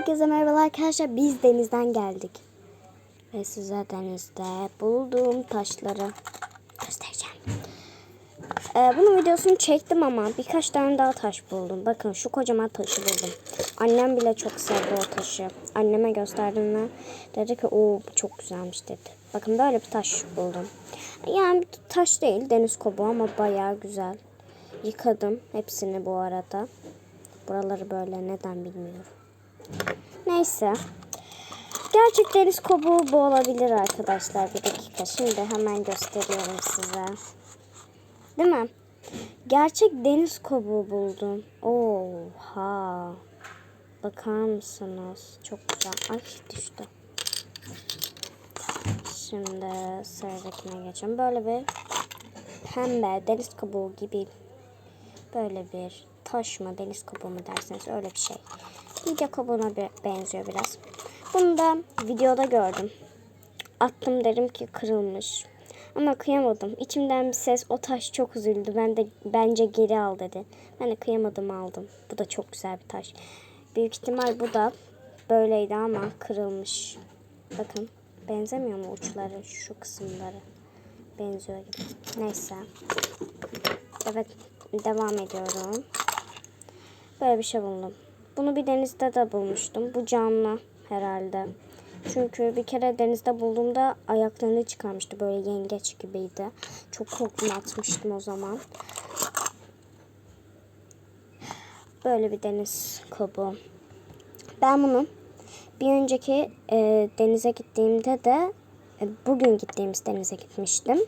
Herkese merhabalar arkadaşlar. Biz denizden geldik. Ve size denizde bulduğum taşları göstereceğim. Ee, bunun videosunu çektim ama birkaç tane daha taş buldum. Bakın şu kocaman taşı buldum. Annem bile çok sevdi o taşı. Anneme gösterdim ve dedi ki o çok güzelmiş dedi. Bakın böyle bir taş buldum. Yani taş değil deniz kobuğu ama bayağı güzel. Yıkadım hepsini bu arada. Buraları böyle neden bilmiyorum. Neyse. Gerçek deniz kobuğu bu olabilir arkadaşlar. Bir dakika. Şimdi hemen gösteriyorum size. Değil mi? Gerçek deniz kobuğu buldum. Oha. Bakar mısınız? Çok güzel. Ay düştü. Şimdi sıradakine geçelim. Böyle bir pembe deniz kabuğu gibi böyle bir taş mı deniz kabuğu mu derseniz öyle bir şey. Midye kabuğuna bir benziyor biraz. Bunu da videoda gördüm. Attım derim ki kırılmış. Ama kıyamadım. İçimden bir ses o taş çok üzüldü. Ben de bence geri al dedi. Ben de kıyamadım aldım. Bu da çok güzel bir taş. Büyük ihtimal bu da böyleydi ama kırılmış. Bakın benzemiyor mu uçları şu kısımları? Benziyor gibi. Neyse. Evet devam ediyorum. Böyle bir şey buldum. Bunu bir denizde de bulmuştum. Bu canlı herhalde. Çünkü bir kere denizde bulduğumda ayaklarını çıkarmıştı. Böyle yengeç gibiydi. Çok korktum atmıştım o zaman. Böyle bir deniz kobu. Ben bunu bir önceki e, denize gittiğimde de e, bugün gittiğimiz denize gitmiştim.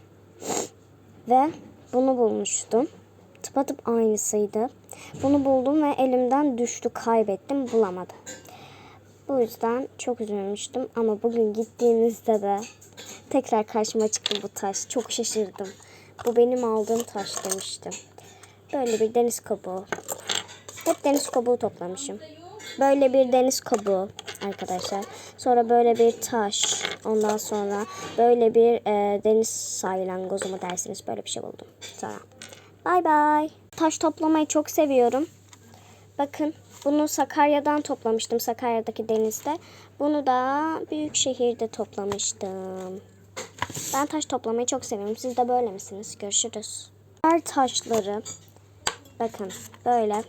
Ve bunu bulmuştum. Tıpatıp aynısıydı. Bunu buldum ve elimden düştü kaybettim bulamadım. Bu yüzden çok üzülmüştüm ama bugün gittiğimizde de tekrar karşıma çıktı bu taş. Çok şaşırdım. Bu benim aldığım taş demiştim. Böyle bir deniz kabuğu. Hep deniz kabuğu toplamışım. Böyle bir deniz kabuğu arkadaşlar. Sonra böyle bir taş. Ondan sonra böyle bir e, deniz saylangozu mu dersiniz böyle bir şey buldum. Sonra bay bay. Taş toplamayı çok seviyorum. Bakın bunu Sakarya'dan toplamıştım. Sakarya'daki denizde. Bunu da büyük şehirde toplamıştım. Ben taş toplamayı çok seviyorum. Siz de böyle misiniz? Görüşürüz. Her taşları bakın böyle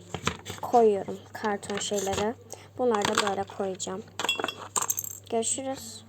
koyuyorum karton şeyleri. Bunları da böyle koyacağım. Görüşürüz.